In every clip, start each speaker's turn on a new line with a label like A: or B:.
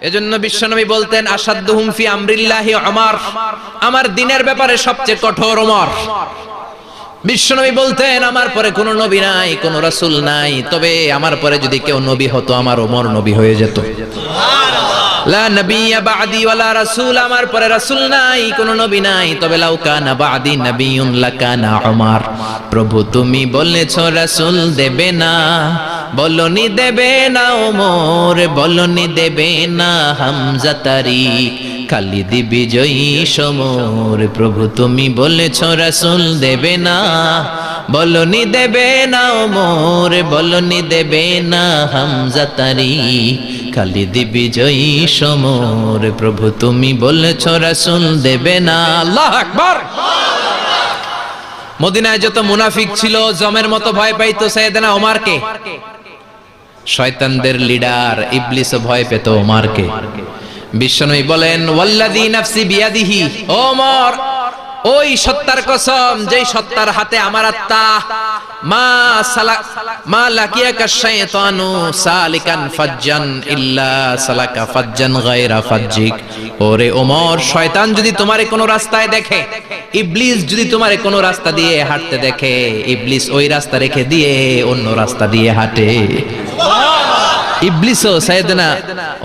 A: এজন্য বিশ্বনবী বলতেন আসাদ্দুহুম ফি আমরিল্লাহি আমার আমার দিনের ব্যাপারে সবচেয়ে কঠোর ওমর বিশ্বনবী বলতেন, আমার পরে কোনো নবী নাই, কোনো রাসূল নাই। তবে আমার পরে যদি কেউ নবী হতো, আমার ওমর নবী হয়ে যেত। লা ওয়ালা আমার পরে নাই, কোনো নবী নাই। তবে লাউ প্রভু তুমি বলেছ, রাসূল দেবে না। বলনি দেবে না ওমর, বলনি দেবে না হামজা তারিক খালিদ বিজয়ী সমর, প্রভু তুমি বলেছ রাসূল দেবে না। বলনি দেবে না ওমর, বলনি দেবে না হামজা তারিক খালিদ বিজয়ী সমর, প্রভু তুমি বলেছ রাসূল দেবে না। আল্লাহ আকবার! মদিনায় যত মুনাফিক ছিল, জমের মতো ভয় পাইতো সাইয়েদনা ওমারকে। শয়তানদের লিডার ইবলিস ভয় পেত ওমারকে। বিশ্বনবী বলেন ওয়াল্লাযী নাফসি বিয়াদিহি ওমর ওই সত্তার কসম, যেই সত্তার হাতে আমার আত্মা, মা সালিকান ফাজ্জান ইল্লা সালাকা ফাজ্জান ফাজ্জিক। ওরে ওমর, শয়তান যদি তোমারে রাস্তায় দেখে, ইবলিস যদি তোমারে কোনো রাস্তা দিয়ে হাঁটতে দেখে ওই রাস্তা রেখে দিয়ে অন্য রাস্তা দিয়ে হাঁটে।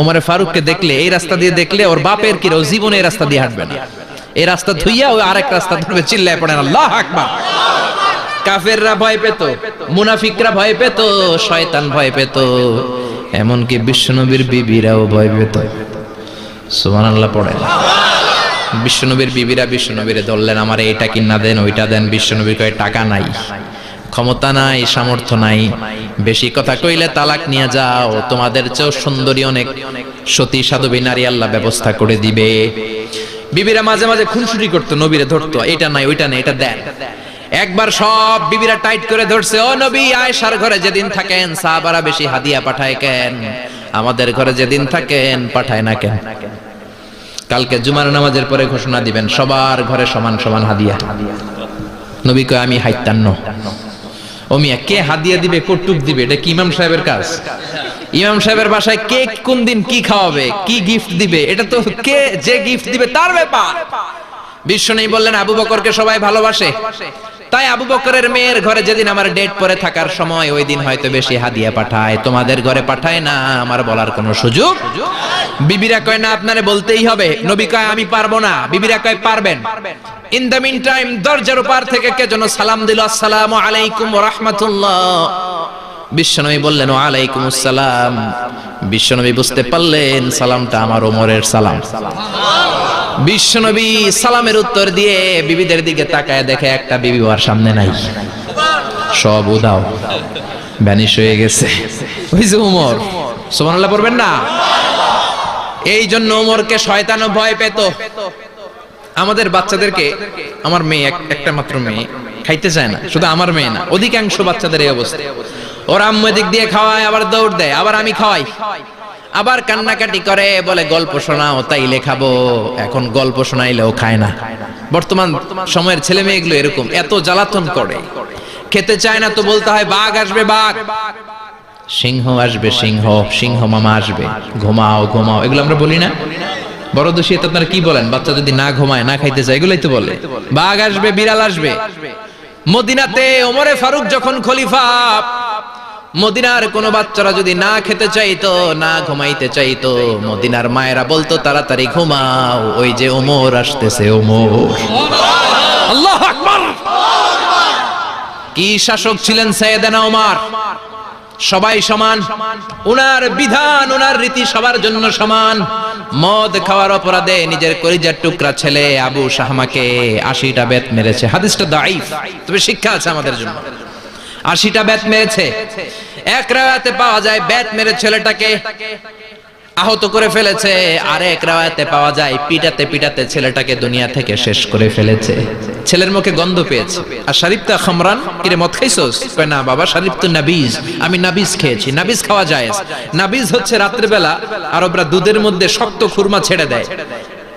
A: ওমরে ফারুককে দেখলে, এই রাস্তা দিয়ে দেখলে ওর বাপের কি জীবনে এই রাস্তা দিয়ে হাঁটবে না। এই রাস্তা ধুইয়া ওই আরেক রাস্তা ধরবে, চিল্লায় পড়েন, আল্লাহ আকবার। কাফেররা ভয় পেত, মুনাফিকরা ভয় পেত, শয়তান ভয় পেত, এমনকি বিশ্বনবীর বিবিরাও ভয় পেত। সুবহানাল্লাহ পড়েন। বিশ্বনবীর বিবিরা বিশ্বনবীরে ধরলেন, আমার এইটা কিনা দেন, ওইটা দেন। বিশ্বনবীর কয়ে, টাকা নাই, ক্ষমতা নাই, সামর্থ্য নাই, বেশি কথা কইলে তালাক নিয়ে যাও, তোমাদের চেয়েও সুন্দরী অনেক সতী সাধবী নারী আল্লাহ ব্যবস্থা করে দিবে। বিবিরা মাঝে মাঝে খুনসুটি করতো, নবীরে ধরতো। এটা নাই, ওইটা নাই, এটা দেন। একবার সব বিবিরা টাইট করে ধরছে, ও নবী, আয়েশার ঘরে যেদিন থাকেন, সাহাবারা বেশি হাদিয়া পাঠায় কেন? আমাদের ঘরে যেদিন থাকেন, পাঠায় না কেন? কালকে জুমার নামাজের পরে ঘোষণা দিবেন, সবার ঘরে সমান সমান হাদিয়া। নবী কয়, আমি হাইতান্ন ও মিয়া কে হাদিয়া দিবে কটুক দিবে? এটা কি ইমাম সাহেবের কাজ? ইমাম সাহেবের বাসায় কে কোন দিন কি খাওয়াবে, কি গিফট দিবে, এটা তো কে যে গিফট দিবে তার ব্যাপার। বিশ্ব নেই বললেন, আবু বকরকে সবাই ভালোবাসে। তাই আবু বকরের মেয়ের ঘরে যেদিন আমার ডেট পরে থাকার সময়, ওই দিন হয়তো বেশি হাদিয়া পাঠায়। তোমাদের ঘরে পাঠায় না, আমার বলার কোনো সুযোগ? বিবিরা কয়, না, আপনারে বলতেই হবে। নবী কয়, আমি পারব না। বিবিরা কয়, পারবেন। ইন দ্য মিন টাইম দরজার উপর থেকে কে যেন সালাম দিল, আসসালামু আলাইকুম রাহমাতুল্লাহ। বিশ্বনবী বললেন আলাইকুম আসসালাম বিশ্বনবী বুঝতে পারলেন, সালামটা আমার ওমরের সালাম। বিশ্বনবী সালামের উত্তর দিয়ে বিবিদের দিকে তাকায় দেখে একটা বিবি ওর সামনে নাই। সব উদাও, ভ্যানিশ হয়ে গেছে। ওই যে উমর সুবহানাল্লাহ পড়বেন না? এই জন্য উমরকে শয়তানও ভয় পেত। আমাদের বাচ্চাদেরকে, আমার মেয়ে এক- একটা মাত্র মেয়ে, খাইতে চায় না, শুধু আমার মেয়ে না, অধিকাংশ বাচ্চাদের এই অবস্থা। ওরা আম্মু দিয়ে খাওয়ায়, আবার দৌড় দেয়, আবার আমি খাওয়াই। আবার কান্নাকাটি করে, বলে, গল্প শোনাও তাই লেখাবো এখন গল্প শোনাইলেও খায় না। বর্তমান সময়ের ছেলে মেয়েগুলো এরকম, এত জ্বালাতন করে। খেতে চায় না তো বলতে হয়, বাঘ আসবে, বাঘ। সিংহ আসবে, সিংহ সিংহ মামা আসবে। ঘুমাও ঘুমাও। এগুলো আমরা বলি না। বড় দোষী আপনারা কি বলেন? বাচ্চা যদি না ঘুমায়, না খাইতে চায়, এগুলোই তো বলে। বাঘ আসবে, বিড়াল আসবে। মদিনাতে ওমরে ফারুক যখন খলিফা মদিনার কোনো বাচ্চারা যদি না খেতে চাইতো না ঘুমাইতে চাইতো মদিনার মায়েরা বলতো তাড়াতাড়ি ঘুমাও ওই যে ওমর আসতেছে ওমর। আল্লাহ আকবার। কি শাসক ছিলেন সৈয়দানা ওমর? সবাই সমান? উনার বিধান উনার রীতি সবার জন্য সমান। মদ খাওয়ার অপরাধে নিজের কলিজার টুকরা ছেলে আবু শাহমাকে আশিটা বেত মেরেছে। হাদিসটা দাইফ তবে শিক্ষা আছে আমাদের জন্য। আশিটা ব্যাট মেরেছে। এক রায়াতে পাওয়া যায় ব্যাট মেরে ছেলেটাকে আহত করে ফেলেছে। আর এক রায়াতে পাওয়া যায় পিটাতে পিটাতে ছেলেটাকে দুনিয়া থেকে শেষ করে ফেলেছে। ছেলের মুখে গন্ধ পেয়েছে। আর শারিফতা খামরান, কিরে, মদ খাইছস? কয়, না, বাবা, শারিফ তো নাবিজ। আমি নাবিজ খেয়েছি। নাবিজ খাওয়া যায় নাবিজ হচ্ছে রাত্রেবেলা আরবরা দুধের মধ্যে শক্ত খুরমা ছেড়ে দেয়।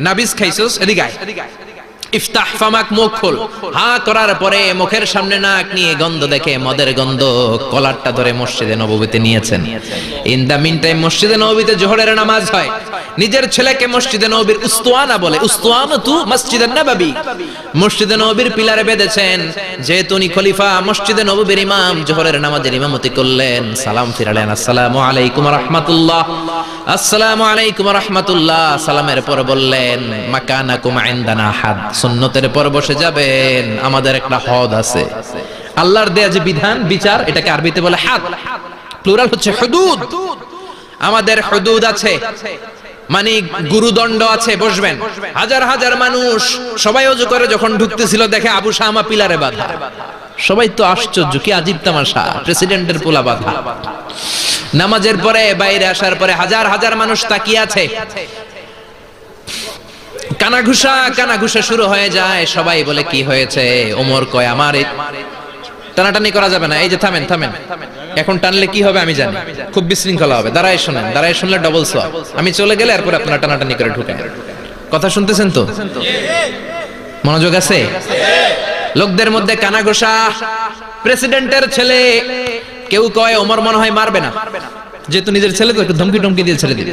A: নাবিস খাইছস? এদিকে। ইফতাহ ফামাক মুখ খোল। হা করার পরে মুখের সামনে নাক নিয়ে গন্ধ দেখে, মদের গন্ধ কলারটা ধরে মসজিদে নববীতে নিয়েছেন। ইন দা মিন টাইম মসজিদে নববীতে জোহরের নামাজ হয়। নিজের ছেলেকে মসজিদে নবীর উস্তুয়ানা বলে উস্তুয়ানা তু মসজিদে নববী। মসজিদে নবীর পিলারে বেঁধেছেন, যেহেতু উনি খলিফা, মসজিদে নববীর ইমাম, জোহরের নামাজের ইমামতি করলেন। সালাম ফিরালেন, আসসালামু আলাইকুম রাহমাতুল্লাহ। আসসালামু আলাইকুম রাহমাতুল্লাহ, সালামের পর বললেন, মাকানাকুম ইনদানা হাদ সুন্নতের পর বসে যাবেন, আমাদের একটা হদ আছে। আল্লাহর দেয়া যে বিধান, বিচার, এটাকে আরবিতে বলে হাত প্লুরাল হচ্ছে হুদুদ। আমাদের হুদুদ আছে। মানে গুরুদণ্ড আছে, বসবেন। হাজার হাজার মানুষ সবাই অজু করে যখন ঢুকতেছিল, দেখে আবু শামা পিলারে বাধা। সবাই তো আশ্চর্য, কি আজীব তামাশা, প্রেসিডেন্টের পোলা বাধা। নামাজের পরে, বাইরে আসার পরে হাজার হাজার মানুষ তাকিয়ে আছে। কানাঘুষা কানাঘুষা শুরু হয়ে যায়, সবাই বলে, কি হয়েছে? ওমর কয়, আমার টানাটানি করা যাবে না। এই যে, থামেন থামেন। এখন টানলে কি হবে আমি জানি। খুব বিশৃঙ্খলা হবে। দাঁড়ায় শোনেন, দাঁড়ায় শুনলে ডবল সোয়া আমি চলে গেলে এরপর আপনারা টানাটানি করে ঢুকেন কথা শুনতেছেন তো? মনোযোগ আছে? লোকদের মধ্যে কানাঘোষা। প্রেসিডেন্টের ছেলে কেউ কয়, ওমর মনে হয় মারবে না। যেহেতু নিজের ছেলে তো একটু ধমকি টমকি দিয়ে ছেলে দিবে।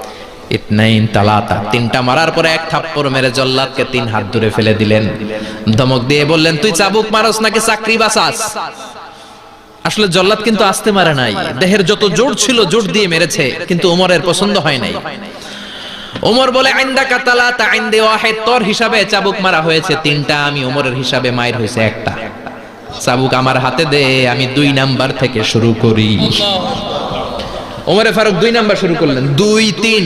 A: ইতনাইন তালাতা। তিনটা মারার পরে এক থাপ্পড় মেরে জল্লাদকে তিন হাত দূরে ফেলে দিলেন। ধমক দিয়ে বললেন, তুই চাবুক মারস নাকি চাকরি বাসাস আসলে জল্লাদ কিন্তু আসতে মারে নাই। দেহের যত জোর ছিল জোর দিয়ে মেরেছে, কিন্তু ওমরের পছন্দ হয় নাই। ওমর বলে আইন্দা কাতালা তা তোর হিসাবে চাবুক মারা হয়েছে তিনটা, আমি ওমরের হিসাবে মায়ের হয়েছে একটা। চাবুক আমার হাতে দে, আমি দুই নাম্বার থেকে শুরু করি। ওমরে ফারুক দুই নাম্বার শুরু করলেন। দুই, তিন।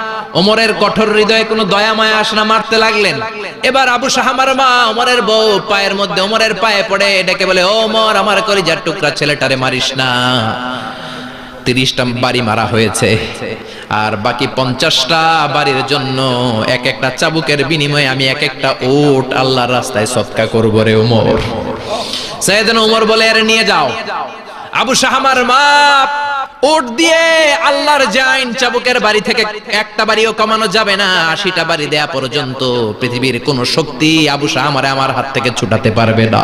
A: ওমরের কঠোর হৃদয়ে কোনো দয়া, মায়া আসে না মারতে লাগলেন। এবার আবু শাহামার মা ওমরের বউ পায়ের মধ্যে ওমরের পায়ে পড়ে ডেকে বলে ওমর, আমার কলিজার টুকরা ছেলেটারে মারিস না। তিরিশটা বাড়ি মারা হয়েছে, আর বাকি পঞ্চাশটা বাড়ির জন্য এক একটা চাবুকের বিনিময়ে আমি এক একটা ওট আল্লাহর রাস্তায় সৎকা করব রে ওমর। সৈয়দন ওমর বলে এর নিয়ে যাও। আবু শাহামার মা ওট দিয়ে আল্লাহর জাইন চাবুকের বাড়ি থেকে একটা বাড়িও কমানো যাবে না, আশিটা বাড়ি দেয়া পর্যন্ত পৃথিবীর কোন শক্তি আবু আমার আমার হাত থেকে ছুটাতে পারবে না।